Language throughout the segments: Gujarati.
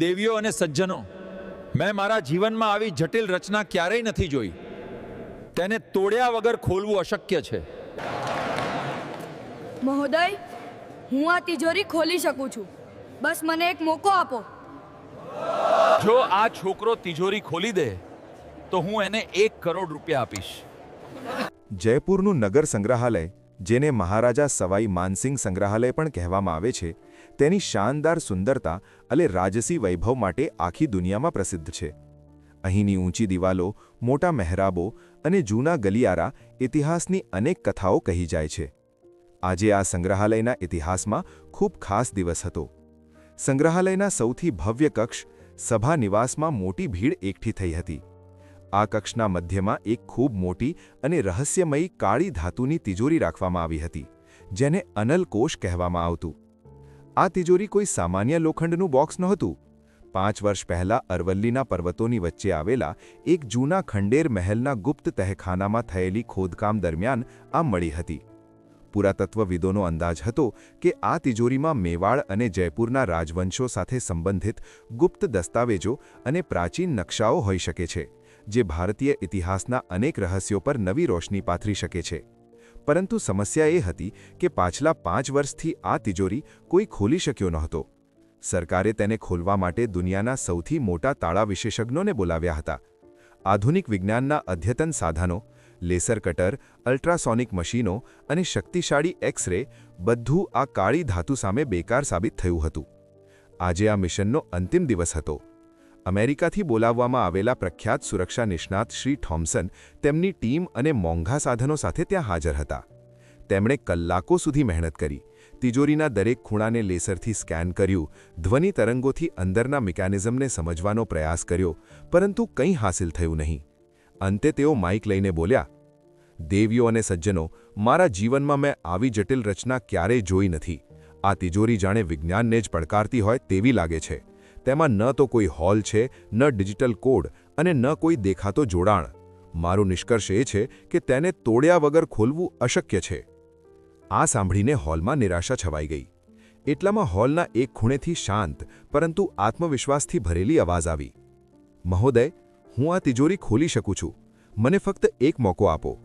દેવીઓ અને સજ્જનો મેં મારા જીવનમાં આવી જટિલ રચના ક્યારેય નથી જોઈ. તેને તોડ્યા વગર ખોલવું અશક્ય છે. મહોદય હું આ તિજોરી ખોલી શકું છું. બસ મને એક મોકો આપો. જો આ છોકરો તિજોરી ખોલી દે તો હું એને એક કરોડ રૂપિયા આપીશ. જયપુરનું નગર સંગ્રહાલય જેને મહારાજા સવાઈ માનસિંહ સંગ્રહાલય પણ કહેવામાં આવે છે તેની શાનદાર સુંદરતા અને રાજસી વૈભવ માટે આખી દુનિયામાં પ્રસિદ્ધ છે. અહીંની ઊંચી દિવાલો, મોટા મહેરાબો અને જૂના ગલિયારા ઇતિહાસની અનેક કથાઓ કહી જાય છે. આજે આ સંગ્રહાલયના ઇતિહાસમાં ખૂબ ખાસ દિવસ હતો. સંગ્રહાલયના સૌથી ભવ્ય કક્ષ સભા નિવાસમાં મોટી ભીડ એકઠી થઈ હતી. આ કક્ષના મધ્યમાં એક ખૂબ મોટી અને રહસ્યમયી કાળી ધાતુની તિજોરી રાખવામાં આવી હતી, જેને અનલ કોષ કહેવામાં આવતું. આ તિજોરી કોઈ સામાન્ય લોખંડનું બોક્સ નહોતું. પાંચ વર્ષ પહેલાં અરવલ્લીના પર્વતોની વચ્ચે આવેલા એક જૂના ખંડેર મહેલના ગુપ્ત તહેખાનામાં થયેલી ખોદકામ દરમિયાન આ મળી હતી. પુરાતત્વવિદોનો અંદાજ હતો કે આ તિજોરીમાં મેવાડ અને જયપુરના રાજવંશો સાથે સંબંધિત ગુપ્ત દસ્તાવેજો અને પ્રાચીન નકશાઓ હોઈ શકે છે, જે ભારતીય ઇતિહાસના અનેક રહસ્યો પર નવી રોશની પાથરી શકે છે. પરંતુ સમસ્યા એ હતી કે પાછલા પાંચ વર્ષથી આ તિજોરી કોઈ ખોલી શક્યો નહોતો. સરકારે તેને ખોલવા માટે દુનિયાના સૌથી મોટા તાળા વિશેષજ્ઞોને બોલાવ્યા હતા. આધુનિક વિજ્ઞાનના અદ્યતન સાધનો, લેસર કટર, અલ્ટ્રાસોનિક મશીનો અને શક્તિશાળી એક્સ રે બધું આ કાળી ધાતુ સામે બેકાર સાબિત થયું હતું. આજે આ મિશનનો અંતિમ દિવસ હતો. અમેરિકાથી બોલાવવામાં આવેલા પ્રખ્યાત સુરક્ષા નિષ્ણાત શ્રી થોમ્સન તેમની ટીમ અને મોંઘા સાધનો સાથે ત્યાં હાજર હતા. તેમણે કલાકો સુધી મહેનત કરી. તિજોરીના દરેક ખૂણાને લેસરથી સ્કેન કર્યું. ધ્વનિ તરંગોથી અંદરના મિકેનિઝમને સમજવાનો પ્રયાસ કર્યો, પરંતુ કંઈ હાંસિલ થયું નહીં. અંતે તેઓ માઇક લઈને બોલ્યા, દેવીઓ અને સજ્જનો, મારા જીવનમાં મેં આવી જટિલ રચના ક્યારેય જોઈ નથી. આ તિજોરી જાણે વિજ્ઞાનને જ પડકારતી હોય તેવી લાગે છે. તેમાં ન તો કોઈ હોલ છે, ન ડિજિટલ કોડ અને ન કોઈ દેખાતો જોડાણ. મારું નિષ્કર્ષ એ છે કે તેને તોડ્યા વગર ખોલવું અશક્ય છે. આ સાંભળીને હોલમાં નિરાશા છવાઈ ગઈ. એટલામાં હોલના એક ખૂણેથી શાંત, પરંતુ આત્મવિશ્વાસથી ભરેલી અવાજ આવી. મહોદય, હું આ તિજોરી ખોલી શકું છું. મને ફક્ત એક મોકો આપો.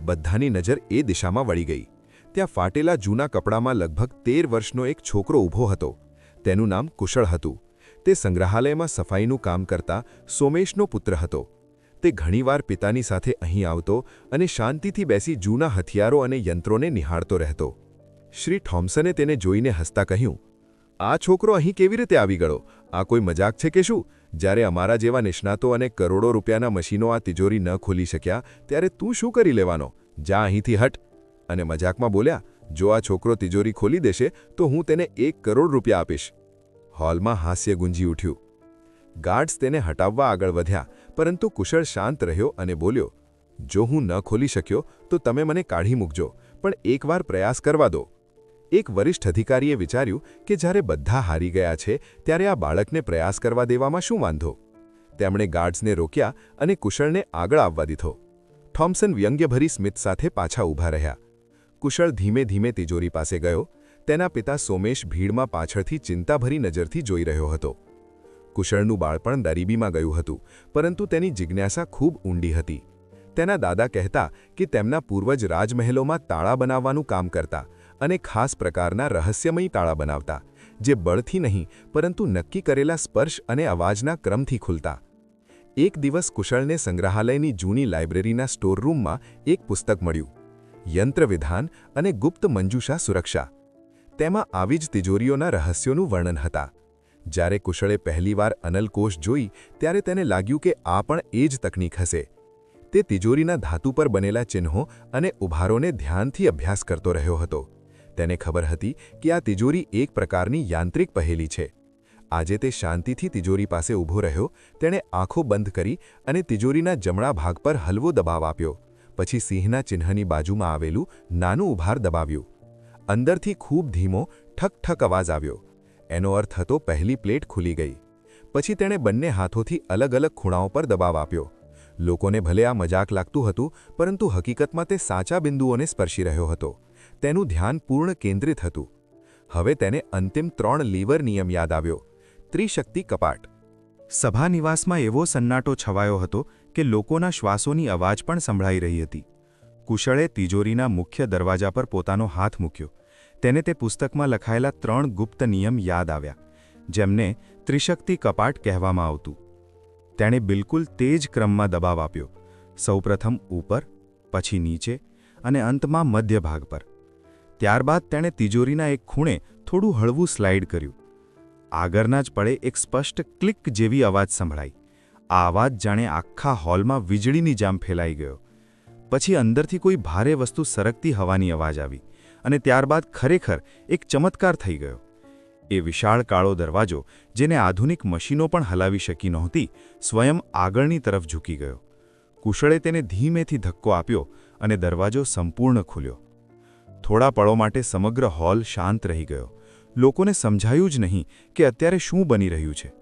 બધાની નજર એ દિશામાં વળી ગઈ. ત્યાં ફાટેલા જૂના કપડામાં લગભગ તેર વર્ષનો એક છોકરો ઊભો હતો. તેનું નામ કુશળ હતું. તે સંગ્રહાલયમાં સફાઈનું કામ કરતા સોમેશનો પુત્ર હતો. તે ઘણીવાર પિતાની સાથે અહીં આવતો અને શાંતિથી બેસી જૂના હથિયારો અને યંત્રોને નિહાળતો રહેતો. શ્રી થોમ્સને તેને જોઈને હસતા કહ્યું, આ છોકરો અહીં કેવી રીતે આવી ગયો? આ કોઈ મજાક છે કે શું? જ્યારે અમારા જેવા નિષ્ણાતો અને કરોડો રૂપિયાના મશીનો આ તિજોરી ન ખોલી શક્યા, ત્યારે તું શું કરી લેવાનો? જા અહીંથી હટ. અને મજાકમાં બોલ્યા, જો આ છોકરો તિજોરી ખોલી દેશે, તો હું તેને એક કરોડ રૂપિયા આપીશ. હોલમાં હાસ્ય ગુંજી ઉઠ્યું. ગાર્ડ્સ તેને હટાવવા આગળ વધ્યા, પરંતુ કુશળ શાંત રહ્યો અને બોલ્યો, જો હું ન ખોલી શક્યો, તો તમે મને કાઢી મૂકજો, પણ એકવાર પ્રયાસ કરવા દો. એક વરિષ્ઠ અધિકારીએ વિચાર્યું કે જ્યારે બધા હારી ગયા છે, ત્યારે આ બાળકને પ્રયાસ કરવા દેવામાં શું વાંધો? તેમણે ગાર્ડ્સને રોક્યા અને કુશળને આગળ આવવા દીધો. થોમ્સન વ્યંગ્યભરી સ્મિત સાથે પાછા ઊભા રહ્યા. કુશળ ધીમે ધીમે તિજોરી પાસે ગયો તેના પિતા સોમેશ ભીડમાં પાછળથી ચિંતાભરી નજરથી જોઈ રહ્યો હતો. કુશળનું બાળપણ દરીબીમાં ગયું હતું, પરંતુ તેની જિજ્ઞાસા ખૂબ ઊંડી હતી. તેના દાદા કહેતા કે તેમના પૂર્વજ રાજમહેલોમાં તાળા બનાવવાનું કામ કરતા અને ખાસ પ્રકારના રહસ્યમય તાળા બનાવતા, જે બળથી નહીં, પરંતુ નક્કી કરેલા સ્પર્શ અને અવાજના ક્રમથી ખુલતા. એક દિવસ કુશળને સંગ્રહાલયની જૂની લાઇબ્રેરીના સ્ટોરરૂમમાં એક પુસ્તક મળ્યું. યંત્રવિધાન અને ગુપ્ત મંજુષા સુરક્ષા. તેમાં આવી જ તિજોરીઓના રહસ્યોનું વર્ણન હતા. જ્યારે કુશળે પહેલીવાર અનલકોશ જોઈ, ત્યારે તેને લાગ્યું કે આ પણ એ જ તકનીક હશે. તે તિજોરીના ધાતુ પર બનેલા ચિહ્નો અને ઉભારોને ધ્યાનથી અભ્યાસ કરતો રહ્યો હતો. તેને ખબર હતી કે આ તિજોરી એક પ્રકારની યાંત્રિક પહેલી છે. આજે તે શાંતિથી તિજોરી પાસે ઊભો રહ્યો, તેણે આંખો બંધ કરી અને તિજોરીના જમણા ભાગ પર હલવો દબાવ આપ્યો. પછી સિંહના ચિહ્નની બાજુમાં આવેલું નાનું ઉભાર દબાવ્યું. અંદરથી ખૂબ ધીમો ઠક ઠક અવાજ આવ્યો. એનો અર્થ હતો પહેલી પ્લેટ ખુલી ગઈ. પછી તેણે બંને હાથોથી અલગ અલગ ખૂણાઓ પર દબાવ આપ્યો. લોકોને ભલે આ મજાક લાગતું હતું, પરંતુ હકીકતમાં તે સાચા બિંદુઓને સ્પર્શી રહ્યો હતો. તેનું ધ્યાન પૂર્ણ કેન્દ્રિત હતું. હવે તેને અંતિમ ત્રણ લીવર નિયમ યાદ આવ્યો. ત્રિશક્તિ કપાટ. સભાનિવાસમાં એવો સન્નાટો છવાયો હતો કે લોકોના શ્વાસોની અવાજ પણ સંભળાઈ રહી હતી. કુશળે તિજોરીના મુખ્ય દરવાજા પર પોતાનો હાથ મૂક્યો. તેને તે પુસ્તકમાં લખાયેલા ત્રણ ગુપ્ત નિયમ યાદ આવ્યા, જેમને ત્રિશક્તિ કપાટ કહેવામાં આવતું. તેણે બિલકુલ તે જ ક્રમમાં દબાવ આપ્યો, સૌપ્રથમ ઉપર, પછી નીચે અને અંતમાં મધ્ય ભાગ પર. ત્યારબાદ તેણે તિજોરીના એક ખૂણે થોડું હળવું સ્લાઇડ કર્યું. આગળના જ પડે એક સ્પષ્ટ ક્લિક જેવી અવાજ સંભળાઈ. આ અવાજ જાણે આખા હોલમાં વીજળીની જામ ફેલાઈ ગયો. પછી અંદરથી કોઈ ભારે વસ્તુ સરકતી હવાની અવાજ આવી અને ત્યારબાદ ખરેખર એક ચમત્કાર થઈ ગયો. એ વિશાળ કાળો દરવાજો, જેને આધુનિક મશીનો પણ હલાવી શકી નહોતી, સ્વયં આગળની તરફ ઝૂકી ગયો. કુશળે તેને ધીમેથી ધક્કો આપ્યો અને દરવાજો સંપૂર્ણ ખુલ્યો. થોડા પળો માટે સમગ્ર હોલ શાંત રહી ગયો. લોકોને સમજાયું જ નહીં કે અત્યારે શું બની રહ્યું છે.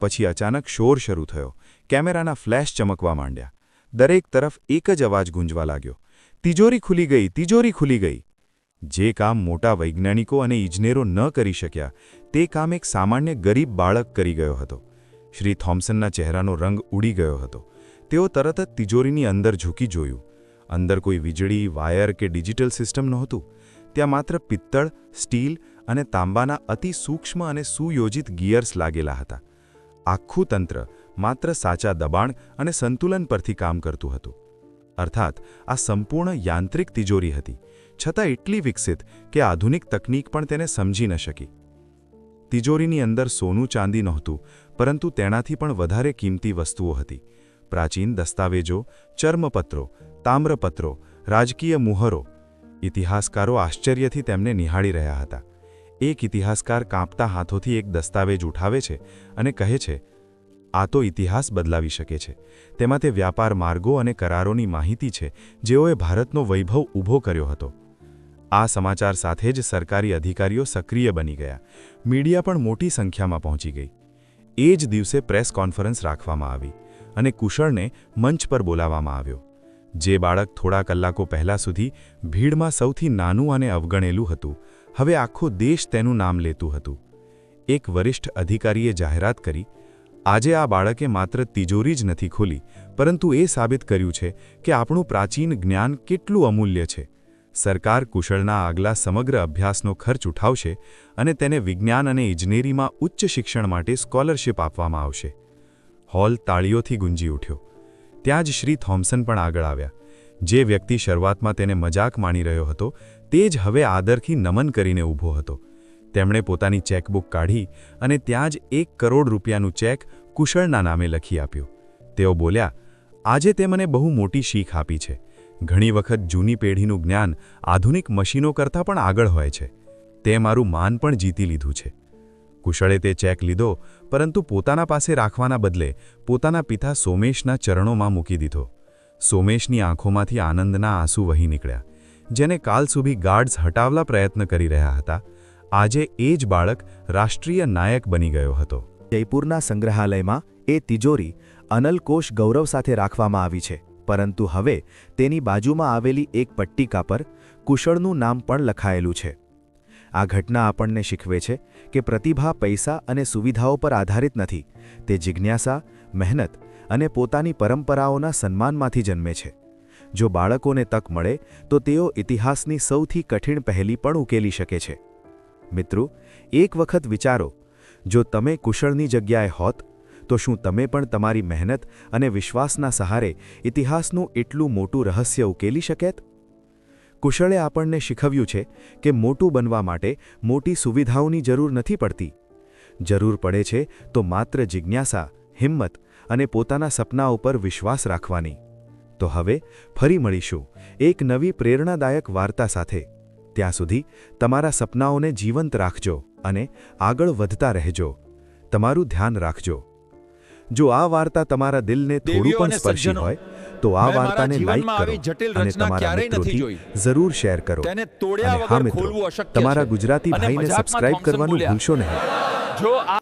પછી અચાનક શોર શરૂ થયો. કેમેરાના ફ્લેશ ચમકવા માંડ્યા. દરેક તરફ એક જ અવાજ ગુંજવા લાગ્યો. તિજોરી ખુલી ગઈ, તિજોરી ખુલી ગઈ. જે કામ મોટા વૈજ્ઞાનિકો અને ઇજનેરો ન કરી શક્યા, તે કામ એક સામાન્ય ગરીબ બાળક કરી ગયો હતો. શ્રી થોમ્સનના ચહેરાનો રંગ ઉડી ગયો હતો. તેઓ તરત જ તિજોરીની અંદર ઝૂકી જોયું. અંદર કોઈ વીજળી, વાયર કે ડિજિટલ સિસ્ટમ નહોતું. ત્યાં માત્ર પિત્તળ, સ્ટીલ અને તાંબાના અતિ સૂક્ષ્મ અને સુયોજિત ગિયર્સ લાગેલા હતા. આખું તંત્ર માત્ર સાચા દબાણ અને સંતુલન પરથી કામ કરતું હતું. અર્થાત, આ સંપૂર્ણ યાંત્રિક તિજોરી હતી, છતાં એટલી વિકસિત કે આધુનિક તકનીક પણ તેને સમજી ન શકી. તિજોરીની અંદર સોનું ચાંદી નહોતું, પરંતુ તેનાથી પણ વધારે કિંમતી વસ્તુઓ હતી. પ્રાચીન દસ્તાવેજો, ચર્મપત્રો, તામ્રપત્રો, રાજકીય મુહરો, ઇતિહાસકારો આશ્ચર્યથી તેમને નિહાળી રહ્યા હતા. એક ઇતિહાસકાર કાંપતા હાથોથી એક દસ્તાવેજ ઉઠાવે છે અને કહે છે આ તો ઇતિહાસ બદલાવી શકે છે. તેમાં તે વ્યાપાર માર્ગો અને કરારોની માહિતી છે, જેઓએ ભારતનો વૈભવ ઊભો કર્યો હતો. આ સમાચાર સાથે જ સરકારી અધિકારીઓ સક્રિય બની ગયા. મીડિયા પણ મોટી સંખ્યામાં પહોંચી ગઈ. એ જ દિવસે પ્રેસ કોન્ફરન્સ રાખવામાં આવી અને કુશળને મંચ પર બોલાવવામાં આવ્યો. જે બાળક થોડા કલાકો પહેલાં સુધી ભીડમાં સૌથી નાનું અને અવગણેલું હતું, હવે આખો દેશ તેનું નામ લેતું હતું. એક વરિષ્ઠ અધિકારીએ જાહેરાત કરી આજે આ બાળકે માત્ર તિજોરી જ નથી ખોલી, પરંતુ એ સાબિત કર્યું છે કે આપણું પ્રાચીન જ્ઞાન કેટલું અમૂલ્ય છે. સરકાર કુશળના આગલા સમગ્ર અભ્યાસનો ખર્ચ ઉઠાવશે અને તેને વિજ્ઞાન અને ઇજનેરીમાં ઉચ્ચ શિક્ષણ માટે સ્કોલરશિપ આપવામાં આવશે. હોલ તાળીઓથી ગુંજી ઉઠ્યો. ત્યાં જ શ્રી થોમ્સન પણ આગળ આવ્યા. જે વ્યક્તિ શરૂઆતમાં તેને મજાક માણી રહ્યો હતો, તે જ હવે આદરથી નમન કરીને ઊભો હતો. તેમણે પોતાની ચેકબુક કાઢી અને ત્યાં જ એક કરોડ રૂપિયાનું ચેક કુશળના નામે લખી આપ્યું. તેઓ બોલ્યા, આજે તે મને બહુ મોટી શીખ આપી છે. ઘણી વખત જૂની પેઢીનું જ્ઞાન આધુનિક મશીનો કરતાં પણ આગળ હોય છે. તે મારું માન પણ જીતી લીધું છે. કુશળે તે ચેક લીધો, પરંતુ પોતાના પાસે રાખવાના બદલે પોતાના પિતા સોમેશના ચરણોમાં મૂકી દીધો. સોમેશની આંખોમાંથી આનંદના આંસુ વહી નીકળ્યા, જેને કાલ સુધી ગાર્ડ્સ હટાવલા પ્રયત્ન કરી રહ્યા હતા. આજે એ જ બાળક રાષ્ટ્રીય નાયક બની ગયો હતો. જયપુરના સંગ્રહાલયમાં એ તિજોરી અનલકોશ ગૌરવ સાથે રાખવામાં આવી છે, પરંતુ હવે તેની બાજુમાં આવેલી એક પટ્ટિકા પર કુશળનું નામ પણ લખાયેલું છે. આ ઘટના આપણને શીખવે છે કે પ્રતિભા પૈસા અને સુવિધાઓ પર આધારિત નથી, તે જિજ્ઞાસા, મહેનત અને પોતાની પરંપરાઓના સન્માનમાંથી જન્મે છે. જો બાળકોને તક મળે, તો તેઓ ઇતિહાસની સૌથી કઠિન પહેલી પણ ઉકેલી શકે છે. મિત્રો, એક વખત વિચારો, જો તમે કુશળની જગ્યાએ હોત, તો શું તમે પણ તમારી મહેનત અને વિશ્વાસના સહારે ઇતિહાસનું એટલું મોટું રહસ્ય ઉકેલી શકેત કુશળે આપણને શીખવ્યું છે કે મોટું બનવા માટે મોટી સુવિધાઓની જરૂર નથી પડતી. જરૂર પડે છે તો માત્ર જિજ્ઞાસા, હિંમત અને પોતાના સપના ઉપર વિશ્વાસ રાખવાની. તો હવે ફરી મળીશું એક નવી પ્રેરણાદાયક વાર્તા સાથે. ત્યાં સુધી તમારા સપનાઓને જીવંત રાખજો અને આગળ વધતા રહેજો. તમારું ધ્યાન રાખજો. જો આ વાર્તા તમારા દિલને થોડું પણ સ્પર્શી હોય તો આ વાર્તાને લાઈક કરો અને તમારા મિત્રોથી જરૂર શેર કરો અને હા મિત્રો તમારા ગુજરાતી ભાઈને સબસ્ક્રાઇબ કરવાનું. ભૂલશો નહીં. જો આ